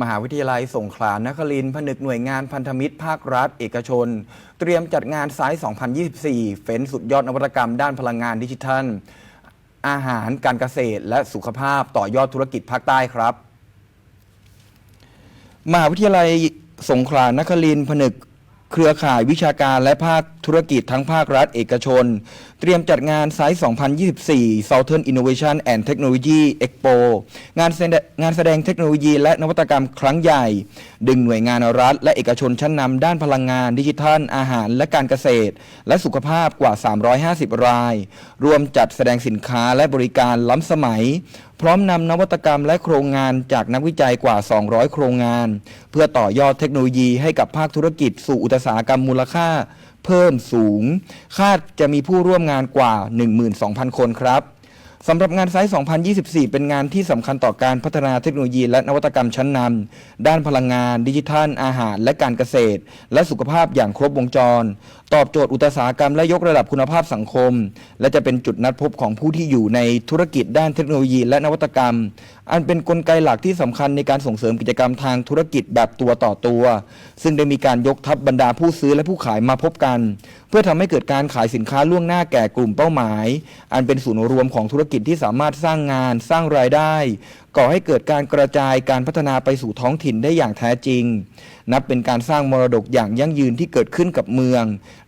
มหาวิทยาลัยสงขลานครินทร์ผนึกหน่วยงานพันธมิตรภาครัฐ เอกชน เตรียมจัดงานไซส์ 2024 เฟ้นสุดยอดนวัตกรรมด้านพลังงานดิจิทัล อาหารการเกษตร และสุขภาพต่อยอดธุรกิจภาคใต้ครับ มหาวิทยาลัยสงขลานครินทร์ผนึก เครือข่ายวิชาการและภาคธุรกิจทั้งภาครัฐเอกชน เตรียมจัดงานไซส์ 2024 Southern Innovation and Technology Expo งานแสดงงานแสดงเทคโนโลยีและนวัตกรรมครั้งใหญ่ ดึงหน่วยงานรัฐ และเอกชนชั้นนำด้านพลังงานดิจิทัล อาหารและการเกษตร และสุขภาพกว่า 350 ราย รวมจัดแสดงสินค้าและบริการล้ำสมัย พร้อมนำนวัตกรรมและโครงงานจากนักวิจัยกว่า 200 โครงงาน เพื่อต่อยอดเทคโนโลยีให้กับภาคธุรกิจสู่อุตสาหกรรมมูลค่า เพิ่มสูง คาดจะมีผู้ร่วมงานกว่า 12,000 คนครับ สำหรับงานไซส์ 2024 เป็นงานที่สำคัญต่อการพัฒนาเทคโนโลยีและนวัตกรรมชั้นนำ ด้านพลังงาน ดิจิทัล อาหาร และการเกษตร และสุขภาพอย่างครบวงจร ตอบโจทย์อุตสาหกรรมและยกระดับคุณภาพสังคม และจะเป็นจุดนัดพบของผู้ที่อยู่ในธุรกิจด้านเทคโนโลยีและนวัตกรรม อันเป็นนกลไกหลักที่สำคัญในการส่งเสริมกิจกรรมทางธุรกิจแบบตัวต่อตัว ซึ่งได้มีการยกทัพบรรดาผู้ซื้อและผู้ขายมาพบกัน เพื่อทำให้เกิดการขายสินค้าล่วงหน้าแก่กลุ่มเป้าหมาย อันเป็นศูนย์รวมของธุรกิจที่สามารถสร้างงานสร้างรายได้ ก่อให้เกิดการกระจายการพัฒนาไปสู่ท้องถิ่นได้อย่างแท้จริง นับเป็นการสร้างมรดกอย่างยั่งยืนที่เกิดขึ้นกับเมือง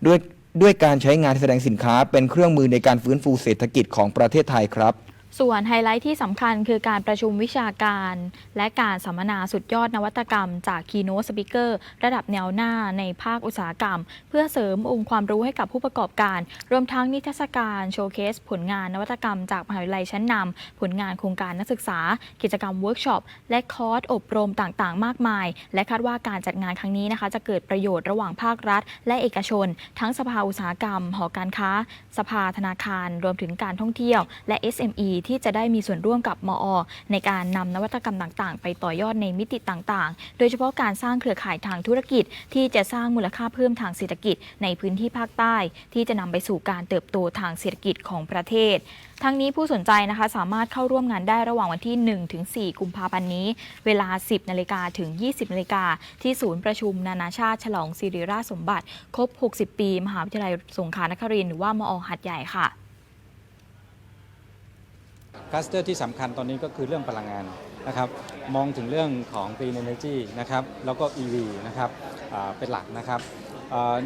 ด้วยด้วยการใช้งานแสดงสินค้าเป็นเครื่องมือในการฟื้นฟูเศรษฐกิจของประเทศไทยครับ ส่วนไฮไลท์ที่สำคัญคือการประชุมวิชาการ และการสัมมนาสุดยอดนวัตกรรม จากคีโนสปิเกอร์ระดับแนวหน้าในภาคอุตสาหกรรม เพื่อเสริมองค์ความรู้ให้กับผู้ประกอบการ รวมทั้งนิทรรศการโชว์เคส ผลงานนวัตกรรม จากมหาวิทยาลัยชั้นนำผลงานโครงการนักศึกษา กิจกรรมเวิร์กช็อปและคอร์สอบรมต่างๆ มากมาย และคาดว่าการจัดงานครั้งนี้นะคะ จะเกิดประโยชน์ระหว่างภาครัฐ และเอกชน ทั้งสภาอุตสาหกรรม หอการค้า สภาธนาคาร รวมถึงการท่องเที่ยว และ SME ที่จะได้มีส่วนร่วมกับมอ ในการนำนวัตกรรมต่างๆ ไปต่อยอดในมิติต่างๆ โดยเฉพาะการสร้างเครือข่ายทางธุรกิจ ที่จะสร้างมูลค่าเพิ่มทางเศรษฐกิจในพื้นที่ภาคใต้ ที่จะนำไปสู่การเติบโตทางเศรษฐกิจของประเทศ ทั้งนี้ผู้สนใจนะคะสามารถเข้าร่วมงานได้ระหว่างวันที่1ถึง4กุมภาพันธ์นี้ เวลา 10นาฬิกาถึง 20นาฬิกาที่ศูนย์ประชุมนานาชาติฉลองสิริราชสมบัติ ครบ 60 ปี มหาวิทยาลัยสงขลานครินทร์หรือว่ามอหัดใหญ่ค่ะ คลัสเตอร์ที่สำคัญตอนนี้ก็คือเรื่องพลังงานนะครับมองถึงเรื่องของ Green Energy นะครับแล้วก็ EV นะครับเป็นหลักนะครับ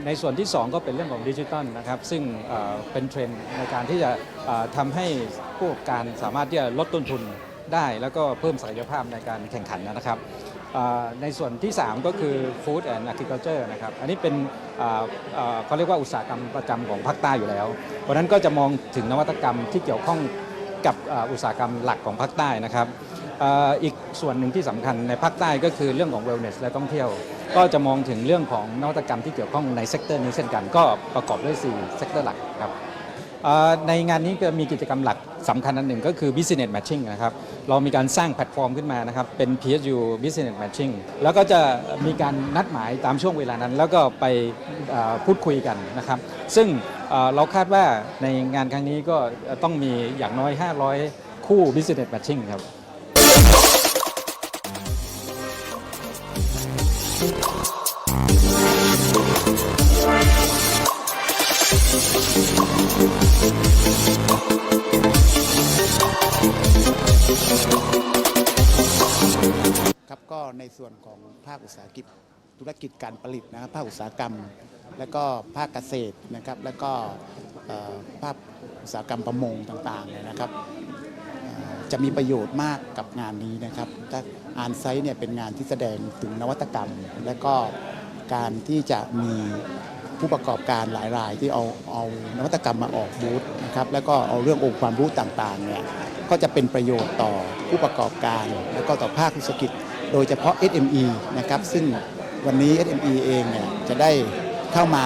ในส่วนที่ 2 ก็เป็นเรื่องของดิจิทัลนะครับซึ่งเป็นเทรนด์ในการที่จะอ่าทำให้ผู้ประกอบการสามารถที่จะลดต้นทุนได้ แล้วก็เพิ่มศักยภาพในการแข่งขันนะครับในส่วนที่ 3 ก็คือ Food and Agriculture นะครับอันนี้เป็นเขาเรียกว่าอุตสาหกรรมประจำของภาคใต้อยู่แล้ว เพราะนั้นก็จะมองถึงนวัตกรรมที่เกี่ยวข้อง กับอุตสาหกรรมหลักของภาคใต้นะครับอีกส่วนหนึ่งที่สำคัญในภาคใต้ก็คือเรื่องของ wellness และท่องเที่ยว ก็จะมองถึงเรื่องของนวัตกรรมที่เกี่ยวข้องในเซกเตอร์นี้เช่นกัน ก็ประกอบด้วย4เซกเตอร์หลักครับในงานนี้ก็มีกิจกรรมหลักสำคัญอันหนึ่งก็คือ business matching นะครับ เรามีการสร้างแพลตฟอร์มขึ้นมานะครับเป็น PSU business matching แล้วก็จะมีการนัดหมายตามช่วงเวลานั้น แล้วก็ไปพูดคุยกันนะครับ ซึ่งเราคาดว่าในงานครั้งนี้ก็ต้องมีอย่างน้อย 500 คู่ business matching ครับครั ในส่วนของภาคอุตสาหกิจธุรกิจการผลิตนะครับภาคอุตสาหกรรม และก็ภาคเกษตรนะครับแล้วก็ภาคอุตสาหกรรมประมงต่างๆเนี่ยนะครับจะมีประโยชน์มากกับงานนี้นะครับถ้าอานไซต์เนี่ยเป็นงานที่แสดงถึงนวัตกรรม และก็การที่จะมีผู้ประกอบการหลายรายที่เอาเอานวัตกรรมมาออกบูธนะครับแล้วก็เอาเรื่ององค์ความรู้ต่างๆเนี่ยก็จะเป็นประโยชน์ต่อผู้ประกอบการ และก็ต่อภาคธุรกิจ โดยเฉพาะ SME นะครับซึ่งวันนี้ SME เองเนี่ยจะได้เข้ามา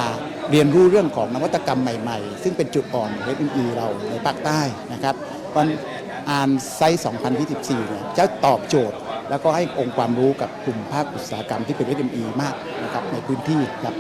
เรียนรู้เรื่องของนวัตกรรมใหม่ๆ ซึ่งเป็นจุดอ่อนของ SME เราในภาคใต้นะครับวันอ่านไซต์2024เนี่ยจะตอบโจทย์ แล้วก็ให้องค์ความรู้กับกลุ่มภาคอุตสาหกรรมที่เป็น SME มากนะครับในพื้นที่ครับ